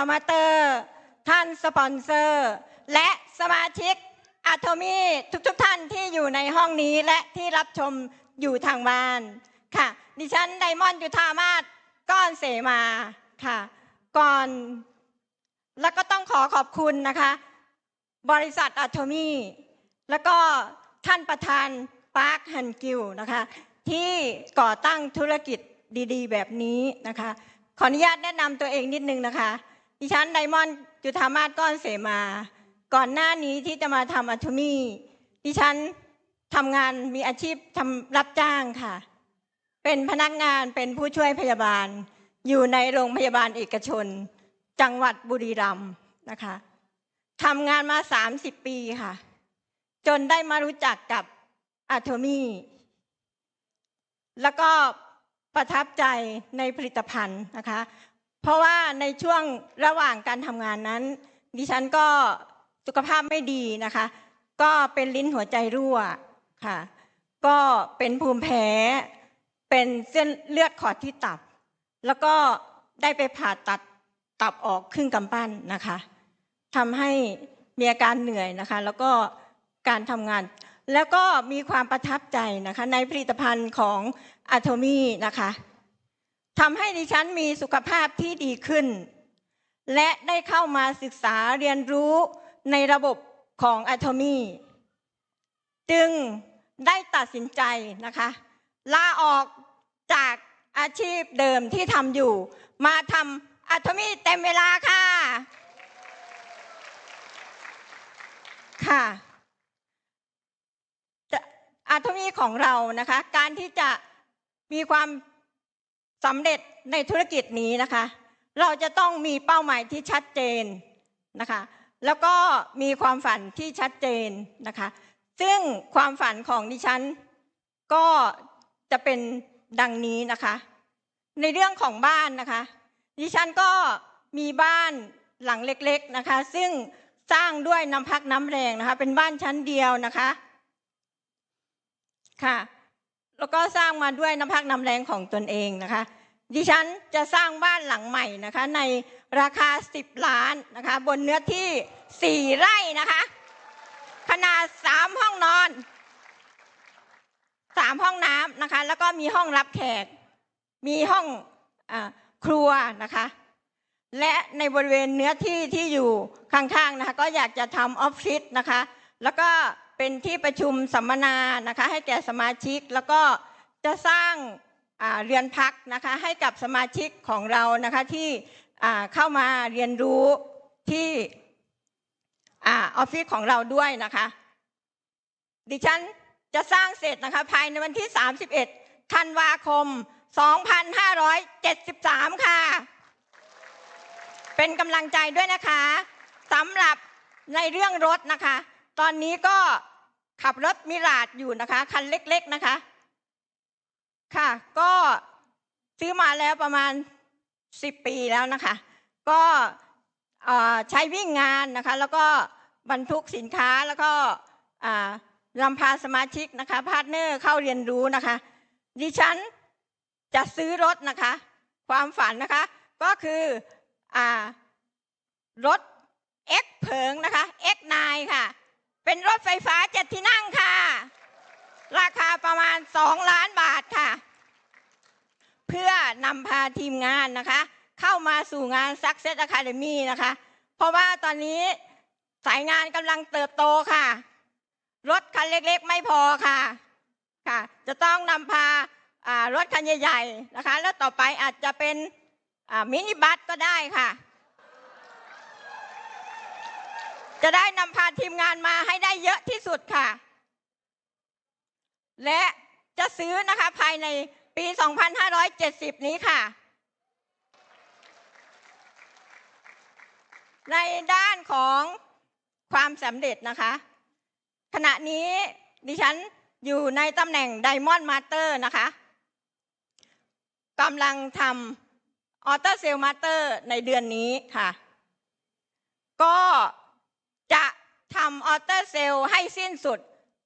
าวมาเตอร์ ท่านสปอนเซอร์ และสมาชิกอะโทมีทุกๆทท่านที่อยู่ในห้องนี้และที่รับชมอยู่ทางบ้านค่ะ ดิฉันไดมอนด์ยุทธามาศก้อนเสมาค่ะ ก่อน แล้วก็ต้องขอขอบคุณนะคะ บริษัทอะโทมีแล้วก็ท่านประธานปาร์คฮันกิวนะคะ ที่ก่อตั้งธุรกิจดีๆ แบบนี้นะคะ ขออนุญาตแนะนำตัวเองนิดนึงนะคะ ดิฉันไดมอนด์จุธามาศก้อนเสมา ก่อนหน้านี้ที่จะมาทำอัทมีดิฉันทำงานมีอาชีพทำรับจ้างค่ะ เป็นพนักงานเป็นผู้ช่วยพยาบาล อยู่ในโรงพยาบาลเอกชน จังหวัดบุรีรัมย์นะคะทำงานมา 30 ปีค่ะ จนได้มารู้จักกับอะโทมีแล้วก็ประทับใจในผลิตภัณฑ์นะคะ เพราะว่าในช่วงระหว่างการทำงานนั้น ดิฉันก็สุขภาพไม่ดีนะคะ ก็เป็นลิ้นหัวใจรั่วค่ะ ก็เป็นภูมิแพ้ เป็นเส้นเลือดขอดที่ตับ แล้วก็ได้ไปผ่าตัดตับออกครึ่งกำปั้นนะคะทำให้มีอาการเหนื่อยนะคะ แล้วก็การทำงาน แล้วก็มีความประทับใจนะคะ ในผลิตภัณฑ์ของอะโทมีนะคะ ทำให้ดิฉันมีสุขภาพที่ดีขึ้น และได้เข้ามาศึกษาเรียนรู้ในระบบของอะโทมีจึงได้ตัดสินใจนะคะลาออกจากอาชีพเดิมที่ทำอยู่ มาทำอะโทมีเต็มเวลาค่ะค่ะอะโทมีของเรานะคะ การที่จะมีความ สำเร็จในธุรกิจนี้นะคะ เราจะต้องมีเป้าหมายที่ชัดเจนนะคะ แล้วก็มีความฝันที่ชัดเจนนะคะ ซึ่งความฝันของดิฉัน ก็จะเป็นดังนี้นะคะ ในเรื่องของบ้านนะคะ ดิฉันก็มีบ้านหลังเล็กๆนะคะ ซึ่งสร้างด้วยน้ำพักน้ำแรงนะคะ เป็นบ้านชั้นเดียวนะคะค่ะ แล้วก็สร้างมาด้วยน้ำพักน้ำแรงของตนเองนะคะ ดิฉันจะสร้างบ้านหลังใหม่นะคะในราคา 10 ล้านนะคะบนเนื้อที่ 4 ไร่นะคะ ขนาด 3 ห้องนอน 3 ห้องน้ำนะคะ แล้วก็มีห้องรับแขก มีห้องอครัวนะคะ และในบริเวณเนื้อที่ที่อยู่ข้างๆนะคะ ก็อยากจะทำออฟฟิศนะคะ แล้วก็ เป็นที่ประชุมสัมมนานะคะให้แก่สมาชิกแล้วก็จะสร้างาเรือนพักนะคะให้กับสมาชิกของเรานะคะที่เข้ามาเรียนรู้ที่ออฟฟิศของเราด้วยนะคะดิฉันจะสร้างเสร็จนะคะภายในวันที่ 31 ธันวาคม 2573 ค่ะ เป็นกำลังใจด้วยนะคะสำหรับในเรื่องรถนะคะ ตอนนี้ก็ขับรถมิราดอยู่นะคะ คันเล็กๆนะคะ ค่ะ ก็ซื้อมาแล้วประมาณ10ปีแล้วนะคะ ก็ใช้วิ่งงานนะคะ แล้วก็บรรทุกสินค้าแล้วก็อ่านำพาสมาชิกนะคะพาร์ทเนอร์เข้าเรียนรู้นะคะ ดิฉันจะซื้อรถนะคะ ความฝันนะคะ ก็คืออรถ X เผิงนะคะ X9 ค่ะ เป็นรถไฟฟ้าเจ็ดที่นั่งค่ะ ราคาประมาณ2ล้านบาทค่ะ เพื่อนำพาทีมงานนะคะ เข้ามาสู่งาน Success Academy นะคะ เพราะว่าตอนนี้สายงานกำลังเติบโตค่ะ รถคันเล็กๆไม่พอค่ะค่ะ จะต้องนำพารถคันใหญ่ๆนะคะ แล้วต่อไปอาจจะเป็นมินิบัสก็ได้ค่ะ จะได้นำพาทีมงานมาให้ได้เยอะที่สุดค่ะ และจะซื้อนะคะภายในปี 2570 นี้ค่ะ ในด้านของความสำเร็จนะคะ ขณะนี้ดิฉันอยู่ในตำแหน่งไดมอนด์มาสเตอร์นะคะกำลังทำออโต้เซลมาสเตอร์ในเดือนนี้ค่ะ ก็จะ ออโต้เซลให้สิ้นสุด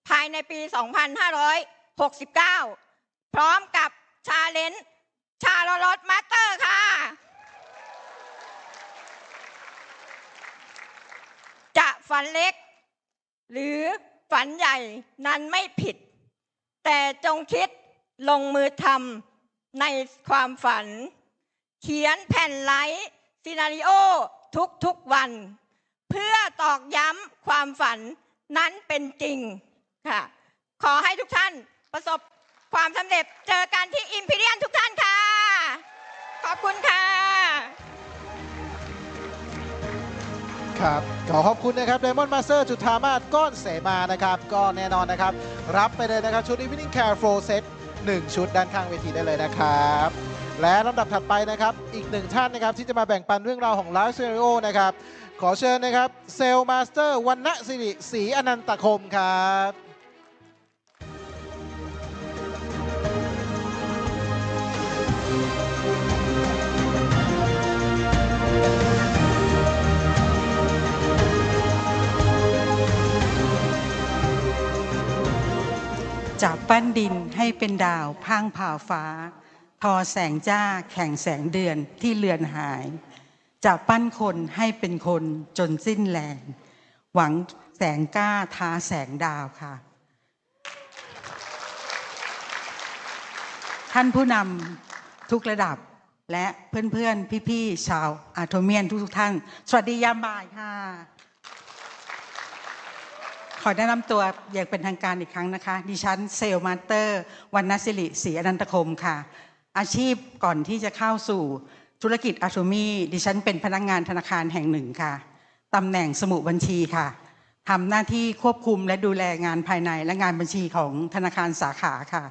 ภายในปี 2569 พร้อมกับชาเลนจ์ชาลอตมาสเตอร์ค่ะ จะฝันเล็ก หรือฝันใหญ่นั้นไม่ผิด แต่จงคิดลงมือทำในความฝัน เขียนแผ่นไลท์ซีนาริโอทุกๆวัน พื่อตอกย้ำความฝันนั้นเป็นจริงค่ะ ขอให้ทุกท่านประสบความสำเร็จเจอกันที่อิมพีเรียนทุกท่านค่ะ ขอบคุณค่ะ ครับขอขอบคุณนะครับ Diamond Master จุธามาศก้อนเสมานะครับ ก็แน่นอนนะครับ รับไปเลยนะครับ ชุด Evening Care Flow Set 1 ชุดด้านข้างเวทีได้เลยนะครับและลำดับถัดไปนะครับ อีกหนึ่งท่านนะครับ ที่จะมาแบ่งปันเรื่องราวของ Live Scenario นะครับ ขอเชิญนะครับ เซลมาสเตอร์วันณสิริศรีอนันตคมครับจากปั้นดินให้เป็นดาวพร่างผ่าฟ้า ทอแสงจ้าแข่งแสงเดือนที่เลือนหาย จากปั้นคนให้เป็นคนจนสิ้นแรง หวังแสงกล้าท้าแสงดาวค่ะ ท่านผู้นำทุกระดับและเพื่อนๆ พี่ๆ ชาวอาโทเมียนทุกๆท่าน สวัสดียามบ่ายค่ะ ขอแนะนำตัวอย่างเป็นทางการอีกครั้งนะคะ ดิฉันเซลมาสเตอร์วันนสิริศรีอนันตคมค่ะ อาชีพก่อนที่จะเข้าสู่ ธุรกิจอาโทมีดิฉันเป็นพนักงานธนาคารแห่งหนึ่งค่ะตำแหน่งสมุบัญชีค่ะทำหน้าที่ควบคุมและดูแลงานภายในและงานบัญชีของธนาคารสาขาค่ะ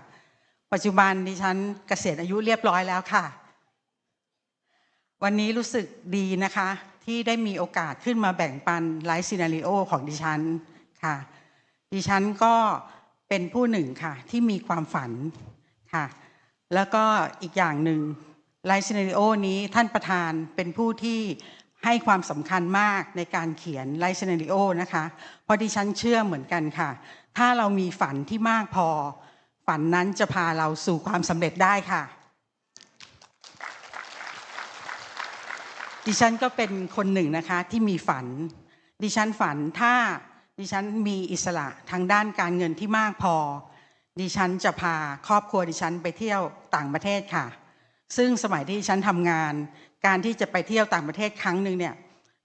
ปัจจุบันดิฉันเกษียณอายุเรียบร้อยแล้วค่ะ วันนี้รู้สึกดีนะคะ ที่ได้มีโอกาสขึ้นมาแบ่งปันไลฟ์ซีนารีโอของดิฉันค่ะ ดิฉันก็เป็นผู้หนึ่งค่ะที่มีความฝันค่ะ แล้วก็อีกอย่างหนึ่ง ไลฟ์ซีนารีโอนี้ท่านประธานเป็นผู้ที่ให้ความสำคัญมากในการเขียนไลฟ์ซีนารีโอนะคะเพราะดิฉันเชื่อเหมือนกันค่ะ ถ้าเรามีฝันที่มากพอ ฝันนั้นจะพาเราสู่ความสำเร็จได้ค่ะ ดิฉันก็เป็นคนหนึ่งนะคะที่มีฝัน ดิฉันฝันถ้าดิฉันมีอิสระทางด้านการเงินที่มากพอ ดิฉันจะพาครอบครัวดิฉันไปเที่ยวต่างประเทศค่ะ ซึ่งสมัยที่ฉันทำงาน การที่จะไปเที่ยวต่างประเทศครั้งหนึ่งเนี่ย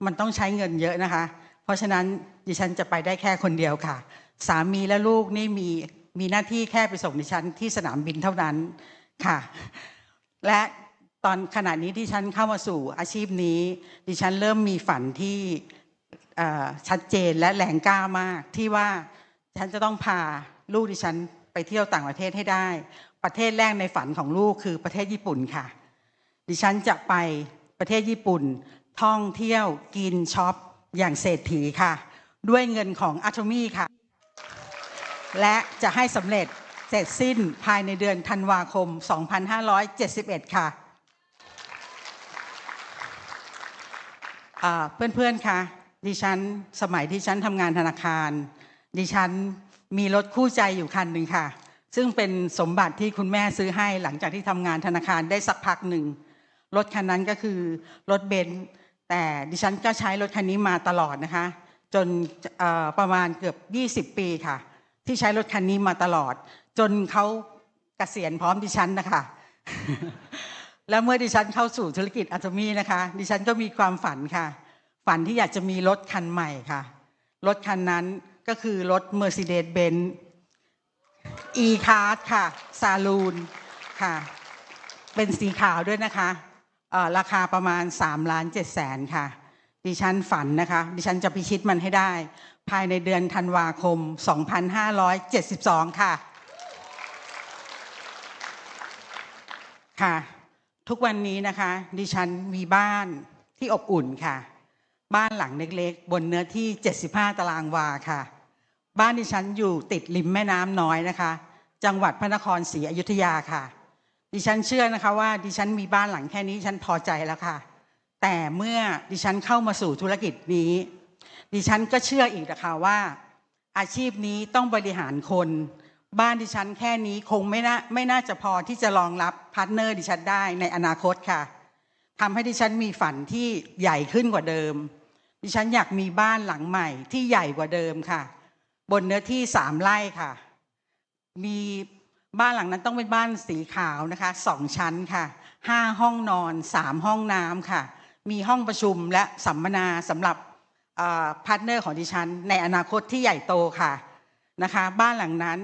มันต้องใช้เงินเยอะนะคะ เพราะฉะนั้นดิฉันจะไปได้แค่คนเดียวค่ะ สามีและลูกนี่มีมีหน้าที่แค่ไปส่งดิฉันที่สนามบินเท่านั้นค่ะ และตอนขณะนี้ที่ฉันเข้ามาสู่อาชีพนี้ ดิฉันเริ่มมีฝันที่ชัดเจนและแรงกล้ามากที่ว่าฉันจะต้องพาลูกดิฉันไปเที่ยวต่างประเทศให้ได้ ประเทศแรกในฝันของลูกคือประเทศญี่ปุ่นค่ะ ดิฉันจะไปประเทศญี่ปุ่น ท่องเที่ยวกินช็อปอย่างเศรษฐีค่ะ ด้วยเงินของอัตมีค่ะ และจะให้สำเร็จเสร็จสิ้นภายในเดือนธันวาคม 2571 ค่ะเพื่อนๆ ค่ะ ดิฉันสมัยที่ฉันทำงานธนาคาร ดิฉันมีรถคู่ใจอยู่คันหนึ่งค่ะ ซึ่งเป็นสมบัติที่คุณแม่ซื้อให้หลังจากที่ทำงานธนาคารได้สักพักหนึ่งรถคันนั้นก็คือรถเบนซ์แต่ดิฉันก็ใช้รถคันนี้มาตลอดนะคะ จนประมาณเกือบ 20 ปีค่ะ ที่ใช้รถคันนี้มาตลอด จนเขาเกษียณพร้อมดิฉันนะคะ แล้วเมื่อดิฉันเข้าสู่ธุรกิจอัตมีนะคะ ดิฉันก็มีความฝันค่ะ ฝันที่อยากจะมีรถคันใหม่ค่ะ รถคันนั้นก็คือรถ Mercedes-Benz E-Class ค่ะซาลูนค่ะ เป็นสีขาวด้วยนะคะราคาประมาณ3ล้าน7แสนค่ะ ดิฉันฝันนะคะ ดิฉันจะพิชิตมันให้ได้ ภายในเดือนธันวาคม 2572 ค่ะ ค่ะ ทุกวันนี้นะคะ ดิฉันมีบ้านที่อบอุ่นค่ะ บ้านหลังเล็กๆ บนเนื้อที่ 75 ตารางวาค่ะ บ้านดิฉันอยู่ติดริมแม่น้ำน้อยนะคะ จังหวัดพระนครศรีอยุธยาค่ะ ดิฉันเชื่อนะคะว่าดิฉันมีบ้านหลังแค่นี้ดิฉันพอใจแล้วค่ะ แต่เมื่อดิฉันเข้ามาสู่ธุรกิจนี้ ดิฉันก็เชื่ออีกนะคะว่า อาชีพนี้ต้องบริหารคน บ้านดิฉันแค่นี้คงไม่น่าไม่น่าจะพอที่จะรองรับพาร์ทเนอร์ดิฉันได้ในอนาคตค่ะทำให้ดิฉันมีฝันที่ใหญ่ขึ้นกว่าเดิม ดิฉันอยากมีบ้านหลังใหม่ที่ใหญ่กว่าเดิมค่ะ บนเนื้อที่สามไร่ค่ะ มีบ้านหลังนั้นต้องเป็นบ้านสีขาวนะคะสองชั้นค่ะห้าห้องนอนสามห้องน้ำค่ะ มีห้องประชุมและสัมมนาสำหรับพาร์ทเนอร์ของดิฉัน ในอนาคตที่ใหญ่โตค่ะนะคะ บ้านหลังนั้น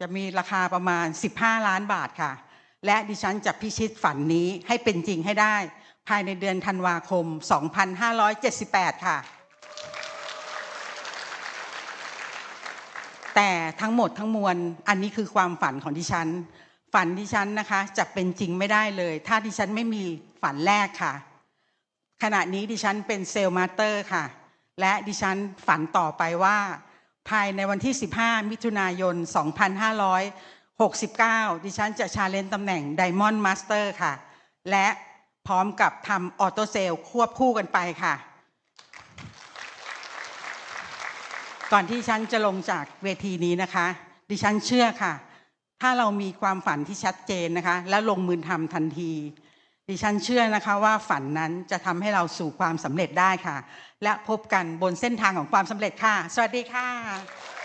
จะมีราคาประมาณ 15 ล้านบาทค่ะ และดิฉันจะพิชิตฝันนี้ให้เป็นจริงให้ได้ ภายในเดือนธันวาคม 2578 ค่ะ แต่ทั้งหมดทั้งมวลอันนี้คือความฝันของดิฉัน ฝันดิฉันนะคะจะเป็นจริงไม่ได้เลย ถ้าดิฉันไม่มีฝันแรกค่ะ ขณะนี้ดิฉันเป็นเซลล์มาสเตอร์ค่ะ และดิฉันฝันต่อไปว่า ภายในวันที่ 15 มิถุนายน 2569 ดิฉันจะชาเลนตำแหน่ง Diamond Master ค่ะ และพร้อมกับทำออโตเซลควบคู่กันไปค่ะ ก่อนที่ฉันจะลงจากเวทีนี้นะคะ ดิฉันเชื่อค่ะ ถ้าเรามีความฝันที่ชัดเจนนะคะ และลงมือทำทันที ดิฉันเชื่อนะคะว่าฝันนั้นจะทำให้เราสู่ความสำเร็จได้ค่ะ และพบกันบนเส้นทางของความสำเร็จค่ะ สวัสดีค่ะ